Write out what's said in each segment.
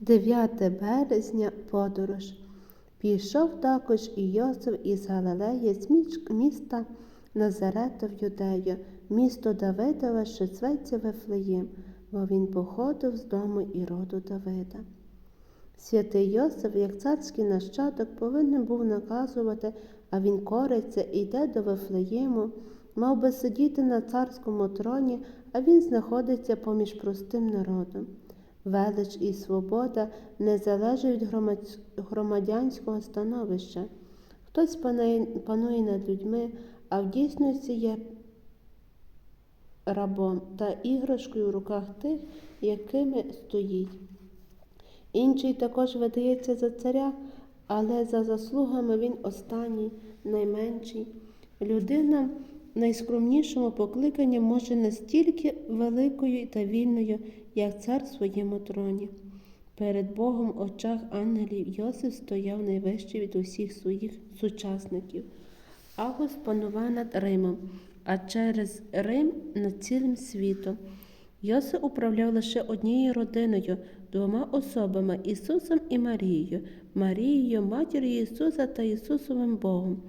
9 березня подорож. Пішов також і Йосиф із Галилеї з міста Назарета в Юдею, місто Давидове, що зветься Вифлеєм, бо він походив з дому і роду Давида. Святий Йосиф, як царський нащадок, повинен був наказувати, а він кориться йде до Вифлеєму, мав би сидіти на царському троні, а він знаходиться поміж простим народом. Велич і свобода не залежать від громадянського становища. Хтось панує, над людьми, а в дійсності є рабом та іграшкою в руках тих, якими стоїть. Інший також видається за царя, але за заслугами він останній, найменший. Людина найскромнішому покликанні може настільки великою та вільною, як цар в своєму троні. Перед Богом в очах ангелів Йосиф стояв найвищий від усіх своїх сучасників. Август панував над Римом, а через Рим над цілим світом. Йосиф управляв лише однією родиною, двома особами Ісусом і Марією, Марією, матір'ю Ісуса та Ісусовим Богом,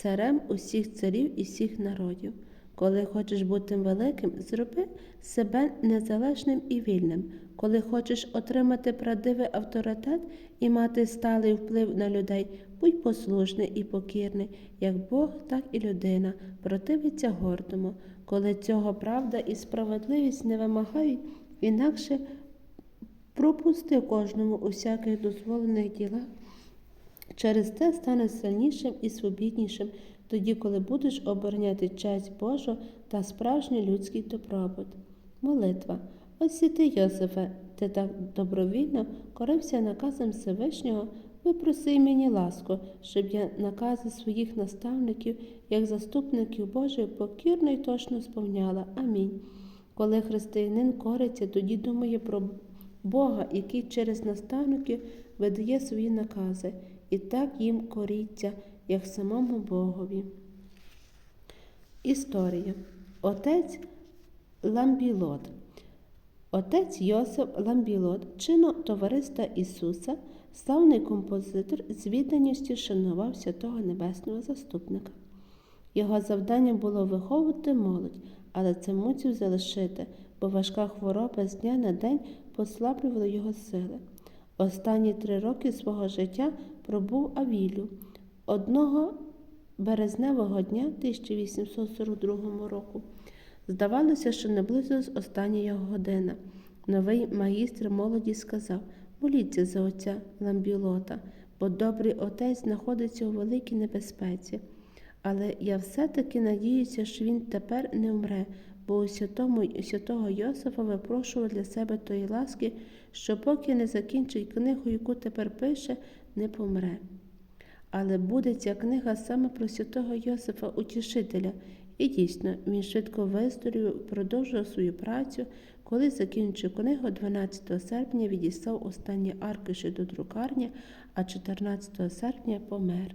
царем усіх царів і всіх народів. Коли хочеш бути великим, зроби себе незалежним і вільним. Коли хочеш отримати правдивий авторитет і мати сталий вплив на людей, будь послушний і покірний, як Бог, так і людина, противиться гордому. Коли цього правда і справедливість не вимагають, інакше пропусти кожному усяких дозволених ділах. Через це стане сильнішим і свобіднішим, тоді, коли будеш обороняти честь Божу та справжній людський добробут. Молитва. Ось і ти, Йосифе, ти так добровільно корився наказом Всевишнього, випроси мені ласку, щоб я накази своїх наставників, як заступників Божих, покірно й точно сповняла. Амінь. Коли християнин кориться, тоді думає про Бога, який через наставників видає свої накази, і так їм коріться, як самому Богові. Історія. Отець Ламбілот. Отець Йосиф Ламбілот, чино товариства Ісуса, славний композитор, з відданістю шанував святого Небесного заступника. Його завданням було виховувати молодь, але це мусив залишити, бо важка хвороба з дня на день послаблювала його сили. Останні три роки свого життя пробув Авілю. Одного березневого дня 1842 року. Здавалося, що наблизилась остання година. Новий магістр молоді сказав моліться за отця Ламбілота, бо добрий отець знаходиться у великій небезпеці. Але я все-таки надіюся, що він тепер не вмре, бо у святому, святого Йосифа випрошував для себе тої ласки, що поки не закінчить книгу, яку тепер пише, не помре. Але буде ця книга саме про святого Йосифа Утішителя, і дійсно він швидко виздоровів, продовжував свою працю. Коли закінчив книгу 12 серпня відіслав останні аркуші до друкарні, а 14 серпня помер.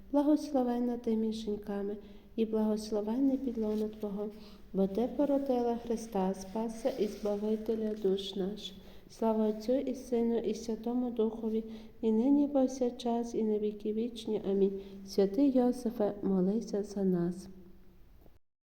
благословенна ти між жінками, і благословенний підлону Твого, бо Ти породила Христа, Спаса і Збавителя душ наших. Слава Отцю і Сину, і Святому Духові, і нині повсякчас, і на віки вічні. Амінь. Святий Йосифе, молися за нас.